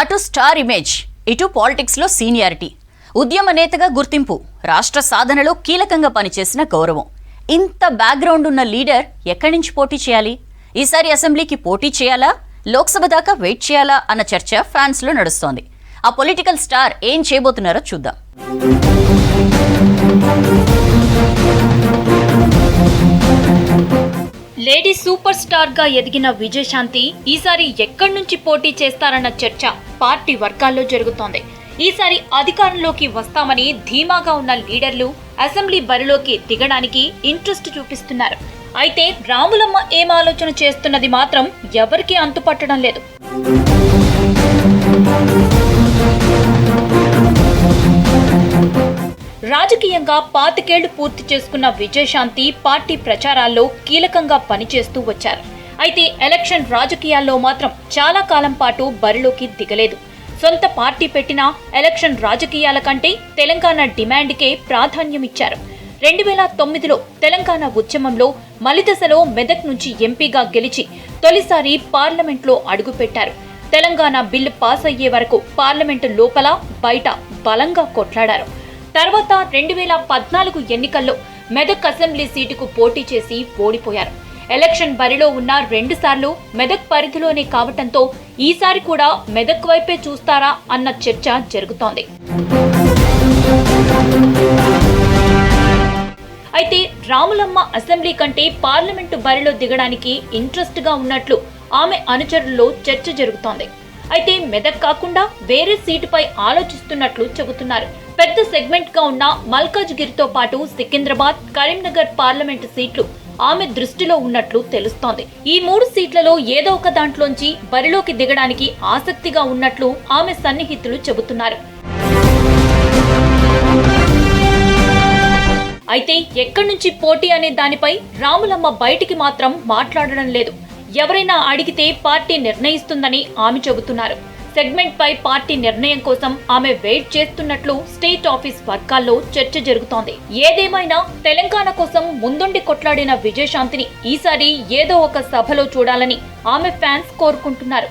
అటు star image ఇటు పాలిటిక్స్లో సీనియారిటీ. ఉద్యమ నేతగా గుర్తింపు రాష్ట్ర సాధనలో కీలకంగా పనిచేసిన గౌరవం. ఇంత బ్యాక్గ్రౌండ్ ఉన్న లీడర్ ఎక్కడి నుంచి పోటీ చేయాలి? ఈసారి అసెంబ్లీకి పోటీ చేయాలా? లోక్సభ దాకా వెయిట్ చేయాలా? అన్న చర్చ ఫ్యాన్స్లో నడుస్తోంది. ఆ పొలిటికల్ స్టార్ ఏం చేయబోతున్నారో చూద్దాం. లేడీ సూపర్ స్టార్గా ఎదిగిన విజయశాంతి ఈసారి ఎక్కడి నుంచి పోటీ చేస్తారన్న చర్చ పార్టీ వర్గాల్లో జరుగుతోంది. ఈసారి అధికారంలోకి వస్తామని ధీమాగా ఉన్న లీడర్లు అసెంబ్లీ బరిలోకి దిగడానికి ఇంట్రెస్ట్ చూపిస్తున్నారు. అయితే రాములమ్మ ఏం ఆలోచన చేస్తున్నది మాత్రం ఎవరికీ అంతుపట్టడం లేదు. రాజకీయంగా పాతికేళ్ళు పూర్తి చేసుకున్న విజయశాంతి పార్టీ ప్రచారాల్లో కీలకంగా పనిచేస్తూ వచ్చారు. అయితే ఎలక్షన్ రాజకీయాల్లో మాత్రం చాలా కాలం పాటు బరిలోకి దిగలేదు. సొంత పార్టీ పెట్టినా ఎలక్షన్ రాజకీయాల కంటే తెలంగాణ డిమాండ్కే ప్రాధాన్యమిచ్చారు. రెండు వేల తొమ్మిదిలో తెలంగాణ ఉద్యమంలో మలిదశలో మెదక్ నుంచి ఎంపీగా గెలిచి తొలిసారి పార్లమెంట్లో అడుగుపెట్టారు. తెలంగాణ బిల్లు పాస్ అయ్యే వరకు పార్లమెంటు లోపల బయట బలంగా కొట్లాడారు. తర్వాత రెండు వేల పద్నాలుగు ఎన్నికల్లో మెదక్ అసెంబ్లీ సీటుకు పోటీ చేసి ఓడిపోయారు. ఎలక్షన్ బరిలో ఉన్న రెండు సార్లు మెదక్ పరిధిలోనే కావటంతో ఈసారి కూడా మెదక్ వైపే చూస్తారా అన్న చర్చ జరుగుతోంది. అయితే రాములమ్మ అసెంబ్లీ కంటే పార్లమెంటు బరిలో దిగడానికి ఇంట్రెస్ట్గా ఉన్నట్లు ఆమె అనుచరుల్లో చర్చ జరుగుతోంది. అయితే మెదక్ కాకుండా వేరే సీటుపై ఆలోచిస్తున్నట్లు చెబుతున్నారు. పెద్ద సెగ్మెంట్గా ఉన్న మల్కాజ్గిరితో పాటు సికింద్రాబాద్ కరీంనగర్ పార్లమెంటు సీట్లు ఆమె దృష్టిలో ఉన్నట్లు తెలుస్తోంది. ఈ మూడు సీట్లలో ఏదో ఒక దాంట్లోంచి బరిలోకి దిగడానికి ఆసక్తిగా ఉన్నట్లు ఆమె సన్నిహితులు చెబుతున్నారు. అయితే ఎక్కడి నుంచి పోటీ అనే దానిపై రాములమ్మ బయటికి మాత్రం మాట్లాడడం లేదు. ఎవరైనా అడిగితే పార్టీ నిర్ణయిస్తుందని ఆమె చెబుతున్నారు. సెగ్మెంట్ పై పార్టీ నిర్ణయం కోసం ఆమె వెయిట్ చేస్తున్నట్లు స్టేట్ ఆఫీస్ వర్గాల్లో చర్చ జరుగుతోంది. ఏదేమైనా తెలంగాణ కోసం ముందుండి కొట్లాడిన విజయశాంతిని ఈసారి ఏదో ఒక సభలో చూడాలని ఆమె ఫ్యాన్స్ కోరుకుంటున్నారు.